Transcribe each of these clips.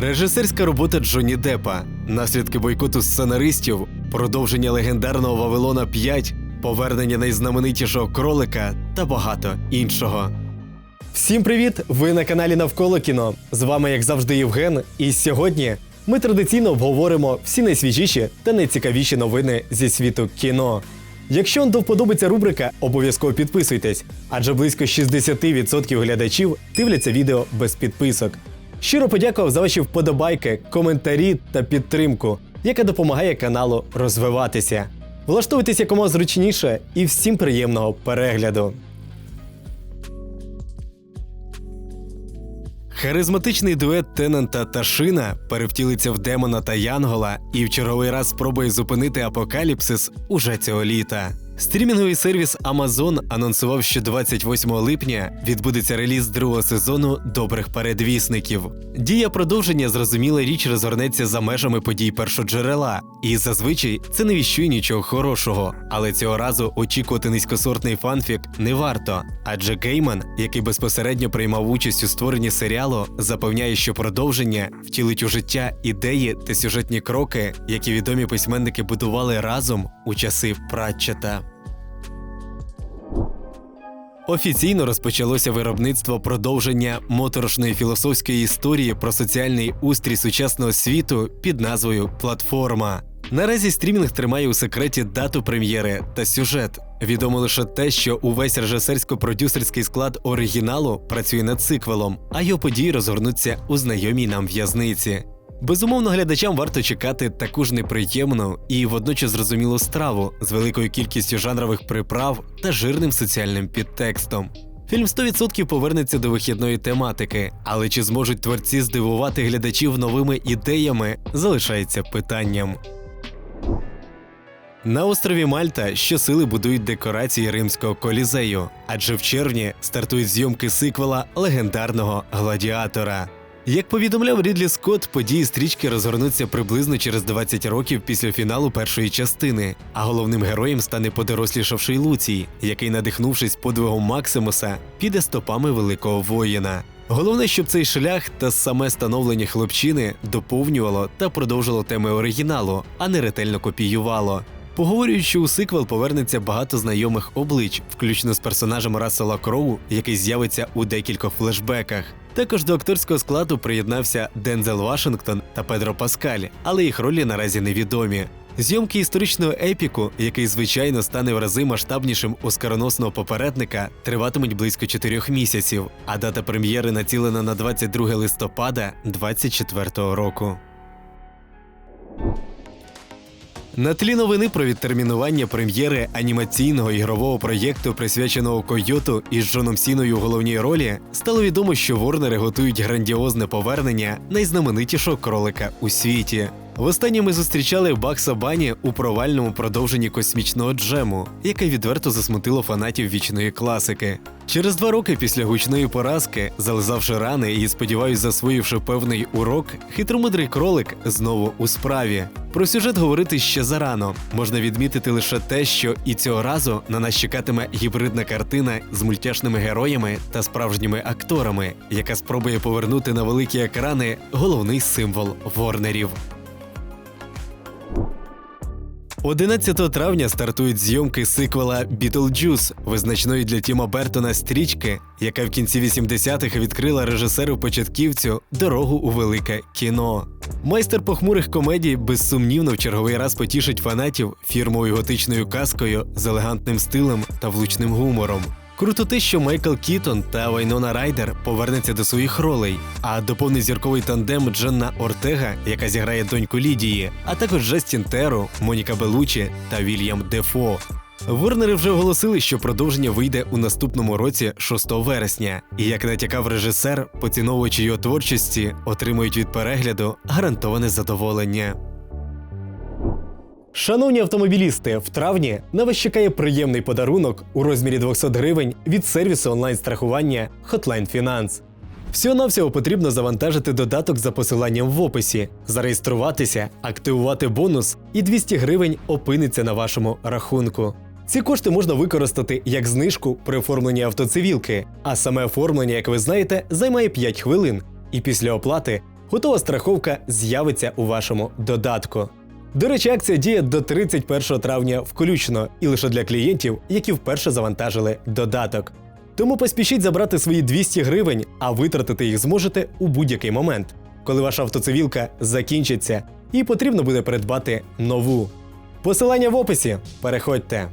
Режисерська робота Джонні Деппа, наслідки бойкоту сценаристів, продовження легендарного Вавилона 5, повернення найзнаменитішого кролика та багато іншого. Всім привіт! Ви на каналі Навколо кіно. З вами, як завжди, Євген. І сьогодні ми традиційно обговоримо всі найсвіжіші та найцікавіші новини зі світу кіно. Якщо вам до вподобиться рубрика, обов'язково підписуйтесь, адже близько 60% глядачів дивляться відео без підписок. Щиро подякував за ваші вподобайки, коментарі та підтримку, яка допомагає каналу розвиватися. Влаштуйтесь якомога зручніше і всім приємного перегляду. Харизматичний дует Теннанта та Шина перевтілиться в демона та Янгола і в черговий раз спробує зупинити апокаліпсис уже цього літа. Стрімінговий сервіс Amazon анонсував, що 28 липня відбудеться реліз другого сезону добрих передвісників. Дія продовження зрозуміла річ розгорнеться за межами подій першоджерела, і зазвичай це не віщує нічого хорошого. Але цього разу очікувати низькосортний фанфік не варто. Адже Гейман, який безпосередньо приймав участь у створенні серіалу, запевняє, що продовження втілить у життя ідеї та сюжетні кроки, які відомі письменники будували разом у часи Пратчета. Офіційно розпочалося виробництво продовження моторошної філософської історії про соціальний устрій сучасного світу під назвою Платформа. Наразі стрімінг тримає у секреті дату прем'єри та сюжет. Відомо лише те, що увесь режисерсько-продюсерський склад оригіналу працює над циквелом, а його події розгорнуться у знайомій нам в'язниці. Безумовно, глядачам варто чекати таку ж неприємну і водночас зрозумілу страву з великою кількістю жанрових приправ та жирним соціальним підтекстом. Фільм 100% повернеться до вихідної тематики, але чи зможуть творці здивувати глядачів новими ідеями, залишається питанням. На острові Мальта щосили будують декорації римського колізею, адже в червні стартують зйомки сиквела легендарного гладіатора. Як повідомляв Рідлі Скотт, події стрічки розгорнуться приблизно через 20 років після фіналу першої частини, а головним героєм стане подорослішавший Луцій, який, надихнувшись подвигом Максимуса, піде стопами великого воїна. Головне, щоб цей шлях та саме становлення хлопчини доповнювало та продовжило теми оригіналу, а не ретельно копіювало. Поговорюють, що у сиквел повернеться багато знайомих облич, включно з персонажем Рассела Кроу, який з'явиться у декількох флешбеках. Також до акторського складу приєднався Дензел Вашингтон та Педро Паскаль, але їх ролі наразі невідомі. Зйомки історичного епіку, який звичайно стане в рази масштабнішим оскароносного попередника, триватимуть близько чотирьох місяців, а дата прем'єри націлена на 22 листопада 2024 року. На тлі новини про відтермінування прем'єри анімаційного ігрового проєкту, присвяченого Койоту із Джоном Сіною у головній ролі, стало відомо, що Ворнери готують грандіозне повернення найзнаменитішого кролика у світі. Востаннє ми зустрічали Бакса Бані у провальному продовженні космічного джему, яке відверто засмутило фанатів вічної класики. Через два роки після гучної поразки, зализавши рани і, сподіваюсь, засвоївши певний урок, хитромудрий кролик знову у справі. Про сюжет говорити ще зарано. Можна відмітити лише те, що і цього разу на нас чекатиме гібридна картина з мультяшними героями та справжніми акторами, яка спробує повернути на великі екрани головний символ Ворнерів. 11 травня стартують зйомки сиквела «Бітлджус», визначної для Тіма Бертона стрічки, яка в кінці 80-х відкрила режисеру початківцю дорогу у велике кіно. Майстер похмурих комедій безсумнівно в черговий раз потішить фанатів фірмовою готичною казкою з елегантним стилем та влучним гумором. Круто те, що Майкл Кітон та Вайнона Райдер повернуться до своїх ролей, а доповнить зірковий тандем Дженна Ортега, яка зіграє доньку Лідії, а також Джастін Теру, Моніка Белучі та Вільям Дефо. Ворнери вже оголосили, що продовження вийде у наступному році 6 вересня, і як натякав режисер, поціновувачі його творчості отримують від перегляду гарантоване задоволення. Шановні автомобілісти, в травні на вас чекає приємний подарунок у розмірі 200 гривень від сервісу онлайн-страхування Hotline Finance. Всього-навсього потрібно завантажити додаток за посиланням в описі, зареєструватися, активувати бонус, і 200 гривень опиниться на вашому рахунку. Ці кошти можна використати як знижку при оформленні автоцивілки, а саме оформлення, як ви знаєте, займає 5 хвилин. І після оплати готова страховка з'явиться у вашому додатку. До речі, акція діє до 31 травня включно і лише для клієнтів, які вперше завантажили додаток. Тому поспішіть забрати свої 200 гривень, а витратити їх зможете у будь-який момент, коли ваша автоцивілка закінчиться і потрібно буде придбати нову. Посилання в описі. Переходьте.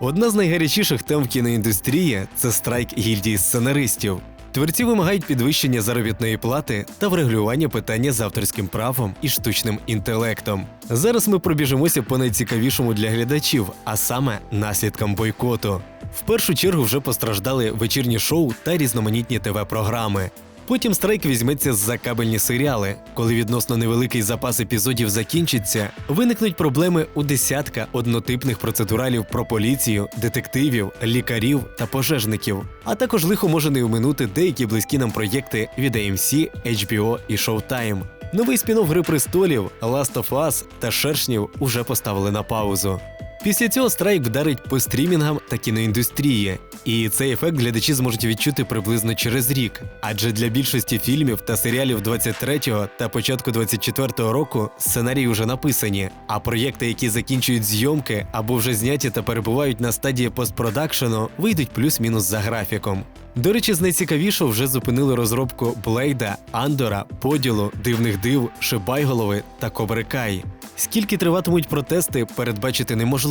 Одна з найгарячіших тем в кіноіндустрії це страйк гільдії сценаристів. Творці вимагають підвищення заробітної плати та врегулювання питання з авторським правом і штучним інтелектом. Зараз ми пробіжимося по найцікавішому для глядачів, а саме наслідкам бойкоту. В першу чергу вже постраждали вечірні шоу та різноманітні ТВ-програми. Потім страйк візьметься за кабельні серіали. Коли відносно невеликий запас епізодів закінчиться, виникнуть проблеми у десятка однотипних процедуралів про поліцію, детективів, лікарів та пожежників. А також лихо може не оминути деякі близькі нам проєкти від AMC, HBO і Showtime. Новий спін-офф Гри престолів, Last of Us та Шершнів уже поставили на паузу. Після цього страйк вдарить по стрімінгам та кіноіндустрії, і цей ефект глядачі зможуть відчути приблизно через рік. Адже для більшості фільмів та серіалів 23-го та початку 24-го року сценарії вже написані, а проєкти, які закінчують зйомки або вже зняті та перебувають на стадії постпродакшену, вийдуть плюс-мінус за графіком. До речі, з найцікавішого вже зупинили розробку Блейда, Андора, Поділу, Дивних див, Шибайголови та Кобрикай. Скільки триватимуть протести, передбачити неможливо.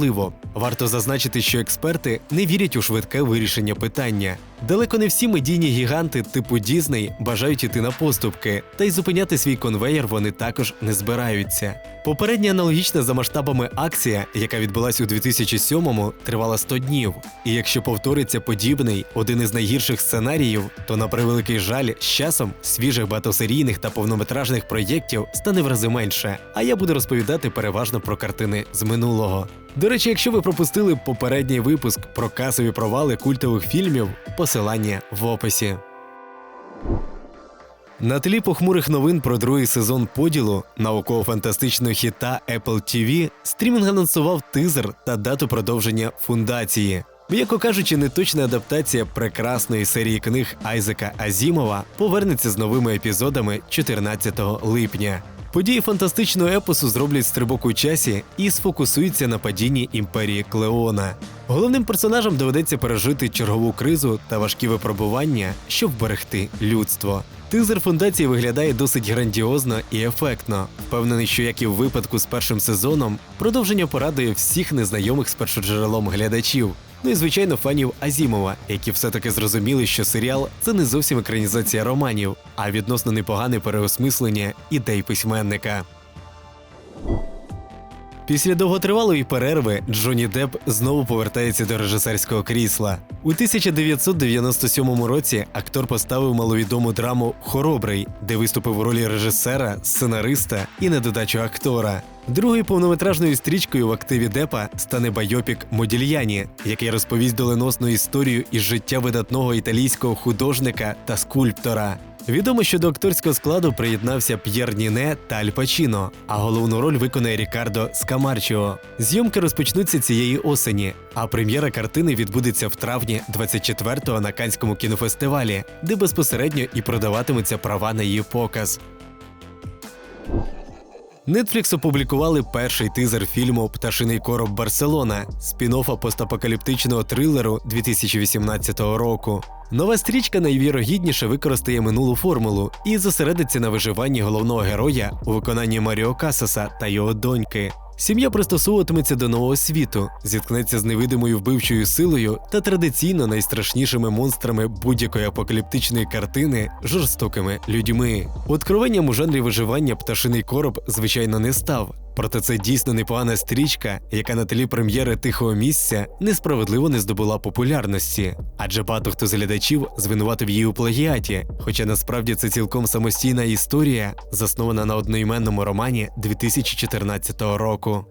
Варто зазначити, що експерти не вірять у швидке вирішення питання. Далеко не всі медійні гіганти типу Дізней бажають іти на поступки, та й зупиняти свій конвеєр вони також не збираються. Попередня аналогічна за масштабами акція, яка відбулася у 2007-му, тривала 100 днів. І якщо повториться подібний, один із найгірших сценаріїв, то на превеликий жаль, з часом свіжих багатосерійних та повнометражних проєктів стане в рази менше. А я буду розповідати переважно про картини з минулого. До речі, якщо ви пропустили попередній випуск про касові провали культових фільмів, посилання в описі. На тлі похмурих новин про другий сезон поділу науково-фантастичного хіта Apple TV стрімінг анонсував тизер та дату продовження фундації. М'яко кажучи, неточна адаптація прекрасної серії книг Айзека Азімова повернеться з новими епізодами 14 липня. Події фантастичного епосу зроблять стрибок у часі і сфокусуються на падінні імперії Клеона. Головним персонажам доведеться пережити чергову кризу та важкі випробування, щоб вберегти людство. Тизер фундації виглядає досить грандіозно і ефектно. Впевнений, що як і в випадку з першим сезоном, продовження порадує всіх незнайомих з першоджерелом глядачів. Ну і звичайно фанів Азімова, які все-таки зрозуміли, що серіал це не зовсім екранізація романів, а відносно непогане переосмислення ідей письменника. Після довготривалої перерви Джонні Депп знову повертається до режисерського крісла. У 1997 році актор поставив маловідому драму Хоробрий, де виступив у ролі режисера, сценариста і на додачу актора. Другою повнометражною стрічкою в активі Депа стане байопік Модільяні, який розповість доленосну історію із життя видатного італійського художника та скульптора. Відомо, що до акторського складу приєднався П'єр Ніне та Аль Пачіно, а головну роль виконає Рікардо Скамарчіо. Зйомки розпочнуться цієї осені, а прем'єра картини відбудеться в травні 24-го на Канському кінофестивалі, де безпосередньо і продаватимуться права на її показ. Netflix опублікували перший тизер фільму Пташиний короб Барселона спін-оффа постапокаліптичного трилеру 2018 року. Нова стрічка найвірогідніше використає минулу формулу і зосередиться на виживанні головного героя у виконанні Маріо Касаса та його доньки. Сім'я пристосовуватиметься до нового світу, зіткнеться з невидимою вбивчою силою та традиційно найстрашнішими монстрами будь-якої апокаліптичної картини жорстокими людьми. Откровенням у жанрі виживання пташиний короб, звичайно, не став. Проте це дійсно непогана стрічка, яка на тлі прем'єри тихого місця несправедливо не здобула популярності, адже багато хто з глядачів звинуватив її у плагіаті, хоча насправді це цілком самостійна історія, заснована на одноіменному романі 2014 року.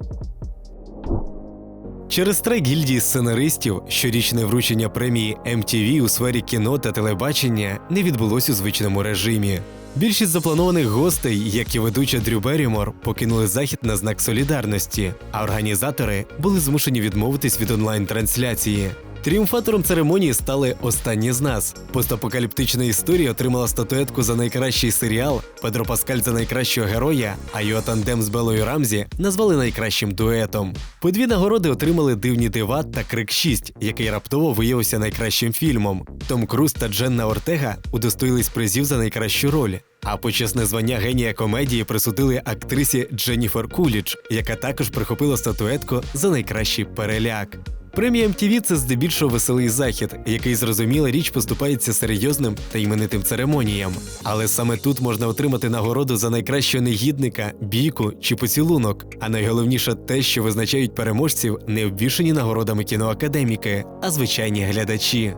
Через страйк гільдії сценаристів щорічне вручення премії MTV у сфері кіно та телебачення не відбулось у звичному режимі. Більшість запланованих гостей, як і ведуча Дрю Берімор, покинули захід на знак солідарності, а організатори були змушені відмовитись від онлайн-трансляції. Тріумфатором церемонії стали останні з нас. Постапокаліптична історія отримала статуетку за найкращий серіал, Педро Паскаль за найкращого героя, а його тандем з Белою Рамзі назвали найкращим дуетом. По дві нагороди отримали дивні дива та Крик 6, який раптово виявився найкращим фільмом. Том Круз та Дженна Ортега удостоїлись призів за найкращу роль. А почесне звання генія комедії присудили актрисі Дженніфер Кулідж, яка також прихопила статуетку за найкращий переляк. Премія MTV – це здебільшого веселий захід, який зрозуміла річ поступається серйозним та іменитим церемоніям. Але саме тут можна отримати нагороду за найкращого негідника, бійку чи поцілунок. А найголовніше те, що визначають переможців, не обвішані нагородами кіноакадеміки, а звичайні глядачі.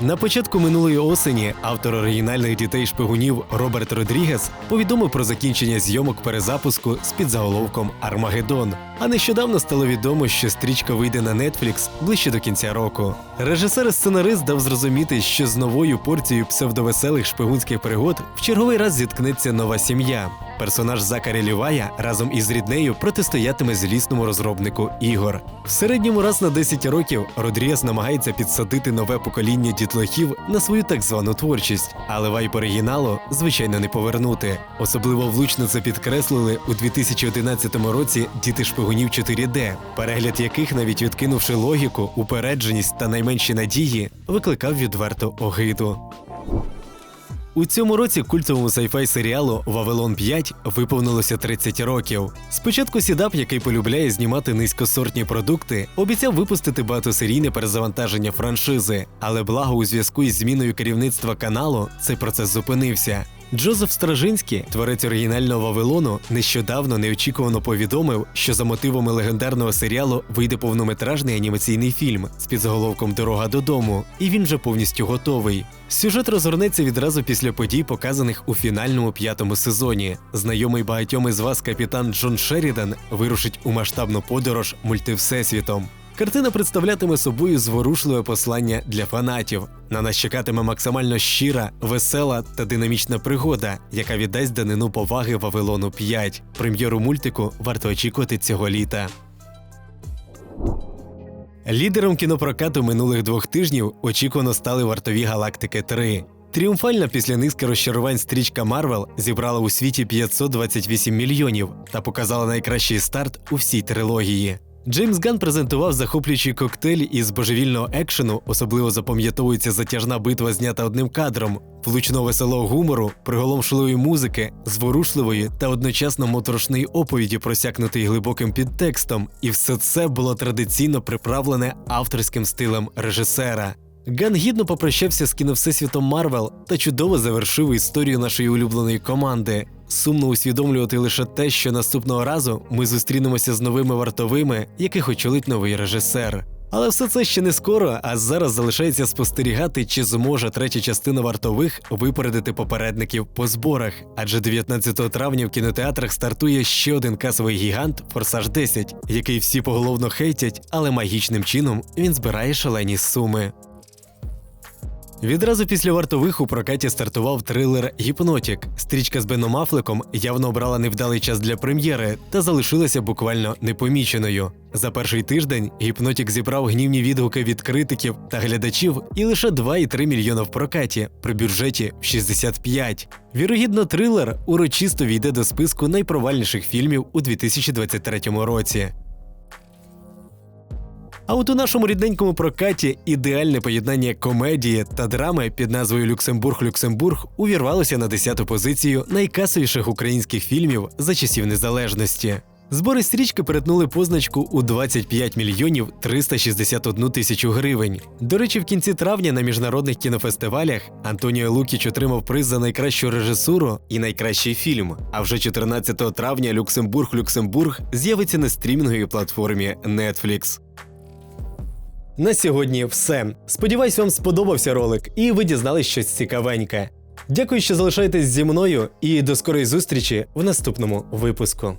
На початку минулої осені автор оригінальних дітей шпигунів Роберт Родрігес повідомив про закінчення зйомок перезапуску з підзаголовком Армагеддон. А нещодавно стало відомо, що стрічка вийде на Netflix ближче до кінця року. Режисер і сценарист дав зрозуміти, що з новою порцією псевдовеселих шпигунських пригод в черговий раз зіткнеться нова сім'я. Персонаж Закарі Лівая разом із ріднею протистоятиме злісному розробнику ігор. В середньому раз на 10 років Родріас намагається підсадити нове покоління дітлахів на свою так звану творчість, але вайп оригіналу звичайно не повернути. Особливо влучно це підкреслили у 2011 році діти шпигунів 4D, перегляд яких, навіть відкинувши логіку, упередженість та найменші надії, викликав відверту огиду. У цьому році культовому сайфай серіалу Вавилон 5 виповнилося 30 років. Спочатку Сідап, який полюбляє знімати низькосортні продукти, обіцяв випустити багатосерійне перезавантаження франшизи, але благо у зв'язку із зміною керівництва каналу цей процес зупинився. Джозеф Стражинський, творець оригінального Вавилону, нещодавно неочікувано повідомив, що за мотивами легендарного серіалу вийде повнометражний анімаційний фільм з підзаголовком Дорога додому, і він вже повністю готовий. Сюжет розгорнеться відразу після подій, показаних у фінальному п'ятому сезоні. Знайомий багатьом із вас капітан Джон Шерідан вирушить у масштабну подорож мультивсесвітом. Картина представлятиме собою зворушливе послання для фанатів. На нас чекатиме максимально щира, весела та динамічна пригода, яка віддасть данину поваги Вавилону 5. Прем'єру мультику варто очікувати цього літа. Лідером кінопрокату минулих двох тижнів очікувано стали вартові галактики 3. Тріумфальна після низки розчарувань стрічка Марвел зібрала у світі 528 мільйонів та показала найкращий старт у всій трилогії. Джеймс Ган презентував захоплюючий коктейль із божевільного екшену, особливо запам'ятовується затяжна битва, знята одним кадром, влучно веселого гумору, приголомшливої музики, зворушливої та одночасно моторошної оповіді, просякнутої глибоким підтекстом, і все це було традиційно приправлене авторським стилем режисера. Ган гідно попрощався з кіновсесвітом Марвел та чудово завершив історію нашої улюбленої команди. Сумно усвідомлювати лише те, що наступного разу ми зустрінемося з новими вартовими, яких очолить новий режисер. Але все це ще не скоро, а зараз залишається спостерігати, чи зможе третя частина вартових випередити попередників по зборах. Адже 19 травня в кінотеатрах стартує ще один касовий гігант Форсаж 10, який всі поголовно хейтять, але магічним чином він збирає шалені суми. Відразу після вартових у прокаті стартував трилер Гіпнотік. Стрічка з Беном Афлеком явно обрала невдалий час для прем'єри та залишилася буквально непоміченою. За перший тиждень гіпнотік зібрав гнівні відгуки від критиків та глядачів і лише 2,3 мільйона в прокаті при бюджеті в 65. Вірогідно, трилер урочисто війде до списку найпровальніших фільмів у 2023 році. А от у нашому рідненькому прокаті ідеальне поєднання комедії та драми під назвою Люксембург-Люксембург увірвалося на 10-ту позицію найкасовіших українських фільмів за часів незалежності. Збори стрічки перетнули позначку у 25 мільйонів 361 тисячу гривень. До речі, в кінці травня на міжнародних кінофестивалях Антоніо Лукіч отримав приз за найкращу режисуру і найкращий фільм. А вже 14 травня Люксембург-Люксембург з'явиться на стрімінговій платформі Netflix. На сьогодні все. Сподіваюсь, вам сподобався ролик і ви дізнались щось цікавеньке. Дякую, що залишаєтесь зі мною, і до скорої зустрічі в наступному випуску.